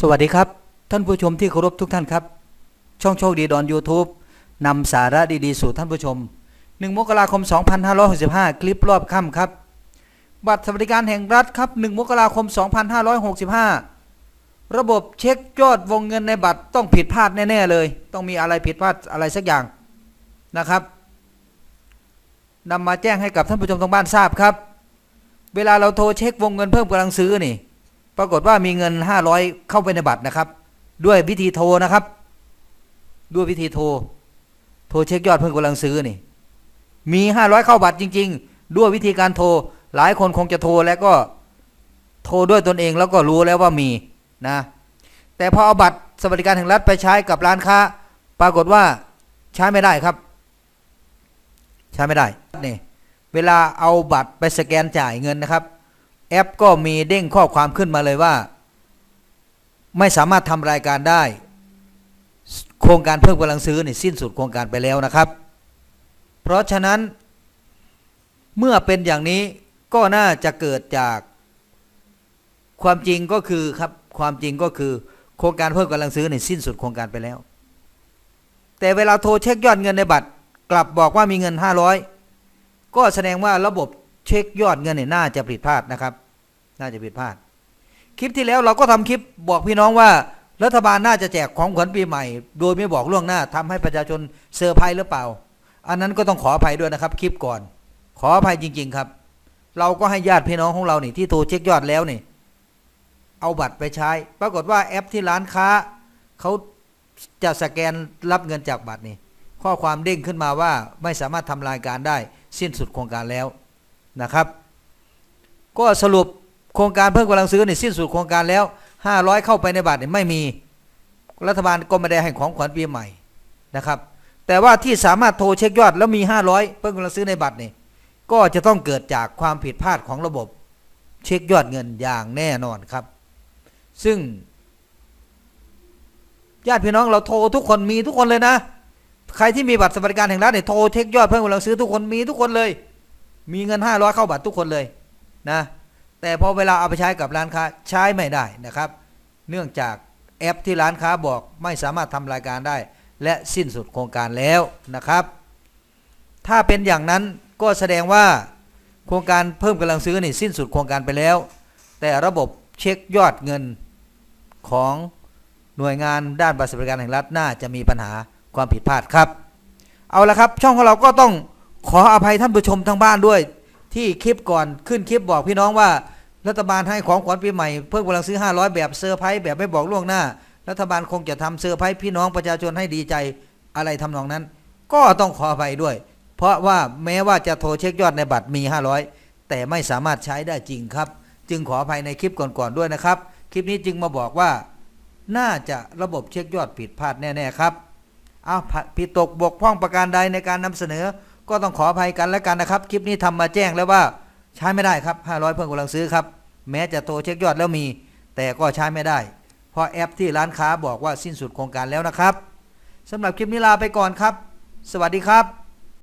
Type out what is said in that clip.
สวัสดีครับ ท่านผู้ชมที่เคารพทุกท่านครับ ช่องโชคดีดอน YouTube นำสาระดีๆ สู่ท่านผู้ชม 1 มกราคม 2565 คลิปรอบค่ำครับ บัตรสวัสดิการแห่งรัฐครับ 1 มกราคม 2565 ระบบเช็คยอดวงเงินในบัตรต้องผิดพลาดแน่ๆเลย ต้องมีอะไรผิดพลาดอะไรสักอย่างนะครับนำมาแจ้งให้กับท่านผู้ชมทางบ้านทราบครับ เวลาเราโทรเช็ควงเงินเพิ่มกำลังซื้อนี่ ปรากฏว่ามีเงิน 500 เข้าไปในบัตรนะครับ ด้วยวิธีโทรนะครับ ด้วยวิธีโทร โทรเช็คยอดเพิ่มกำลังซื้อนี่มี 500 เข้าบัตรจริง ๆ ด้วยวิธีการโทร หลายคนคงจะโทรแล้วก็โทรด้วยตนเองแล้วก็รู้แล้วว่ามีนะ แต่พอเอาบัตรสวัสดิการแห่งรัฐไปใช้กับร้านค้า ปรากฏว่าใช้ไม่ได้ครับ ใช้ไม่ได้นี่เวลาเอาบัตรไปสแกนจ่ายเงินนะครับ แอปก็มีเด้งข้อความขึ้นมาเลยว่า ไม่สามารถทำรายการได้ โครงการเพิ่มกำลังซื้อนี่สิ้นสุดโครงการไปแล้วนะครับ เพราะฉะนั้น เมื่อเป็นอย่างนี้ก็น่าจะเกิดจาก ความจริงก็คือครับความจริงก็คือ โครงการเพิ่มกำลังซื้อนี่สิ้นสุดโครงการไปแล้ว แต่เวลาโทรเช็คยอดเงินในบัตร กลับบอกว่ามีเงิน 500 ก็แสดงว่าระบบ เช็คยอดเงินเนี่ยน่าจะผิดพลาดนะครับ น่าจะผิดพลาด คลิปที่แล้วเราก็ทำคลิปบอกพี่น้องว่า รัฐบาลน่าจะแจกของขวัญปีใหม่ โดยไม่บอกล่วงหน้าทำให้ประชาชนเซอร์ไพรส์หรือเปล่า อันนั้นก็ต้องขออภัยด้วยนะครับ คลิปก่อน ขออภัยจริง ๆ ครับ เราก็ให้ญาติพี่น้องของเราเนี่ยที่โทรเช็คยอดแล้วเนี่ยเอาบัตรไปใช้ ปรากฏว่าแอปที่ร้านค้าเขาจะสแกนรับเงินจากบัตรนี่ข้อความเด้งขึ้นมาว่าไม่สามารถทำรายการได้ สิ้นสุดโครงการแล้ว นะครับ ก็สรุปโครงการเพิ่มกำลังซื้อเนี่ยสิ้นสุดโครงการแล้ว 500 เข้าไปในบัตรเนี่ยไม่มีรัฐบาลก็ไม่ได้ให้ของขวัญปีใหม่นะครับ แต่ว่าที่สามารถโทรเช็คยอดแล้วมี 500 เพิ่มกำลังซื้อในบัตรนี่ก็จะต้องเกิดจากความผิดพลาดของระบบ เช็คยอดเงินอย่างแน่นอนครับ ซึ่งญาติพี่น้องเราโทรทุกคนมีทุกคนเลยนะ ใครที่มีบัตรสวัสดิการแห่งรัฐเนี่ยโทรเช็คยอดเพิ่มกำลังซื้อทุกคนมีทุกคนเลย มีเงิน 500 เข้าบัตรทุกคนเลยนะ แต่พอเวลาเอาไปใช้กับร้านค้าใช้ไม่ได้นะครับ เนื่องจากแอปที่ร้านค้าบอกไม่สามารถทำรายการได้ และสิ้นสุดโครงการแล้วนะครับ ถ้าเป็นอย่างนั้นก็แสดงว่าโครงการเพิ่มกำลังซื้อนี่สิ้นสุดโครงการไปแล้ว แต่ระบบเช็คยอดเงินของหน่วยงานด้านบัตรสวัสดิการแห่งรัฐน่าจะมีปัญหาความผิดพลาดครับ เอาละครับช่องของเราก็ต้อง ขออภัยท่านผู้ชมทางบ้านด้วย ที่คลิปก่อนขึ้นคลิปบอกพี่น้องว่า รัฐบาลให้ของขวัญปีใหม่เพิ่มกำลังซื้อ 500 แบบเซอร์ไพรส์แบบไม่บอกล่วงหน้า รัฐบาลคงจะทำเซอร์ไพรส์พี่น้องประชาชนให้ดีใจอะไรทำนองนั้น ก็ต้องขออภัยด้วย เพราะว่าแม้ว่าจะโทรเช็คยอดในบัตรมี 500 แต่ไม่สามารถใช้ได้จริงครับ จึงขออภัยในคลิปก่อนๆด้วยนะครับ คลิปนี้จึงมาบอกว่า น่าจะระบบเช็คยอดผิดพลาดแน่ๆครับเอาผิดตกบกพร่องประการใดในการนำเสนอ ก็ต้องขออภัยกันแล้วกันนะครับ คลิปนี้ทำมาแจ้งแล้วว่าใช้ไม่ได้ครับ 500 เพิ่มกำลังซื้อครับ แม้จะโทรเช็คยอดแล้วมี แต่ก็ใช้ไม่ได้ เพราะแอปที่ร้านค้าบอกว่าสิ้นสุดโครงการแล้วนะครับสำหรับคลิปนี้ลาไปก่อนครับ สวัสดีครับ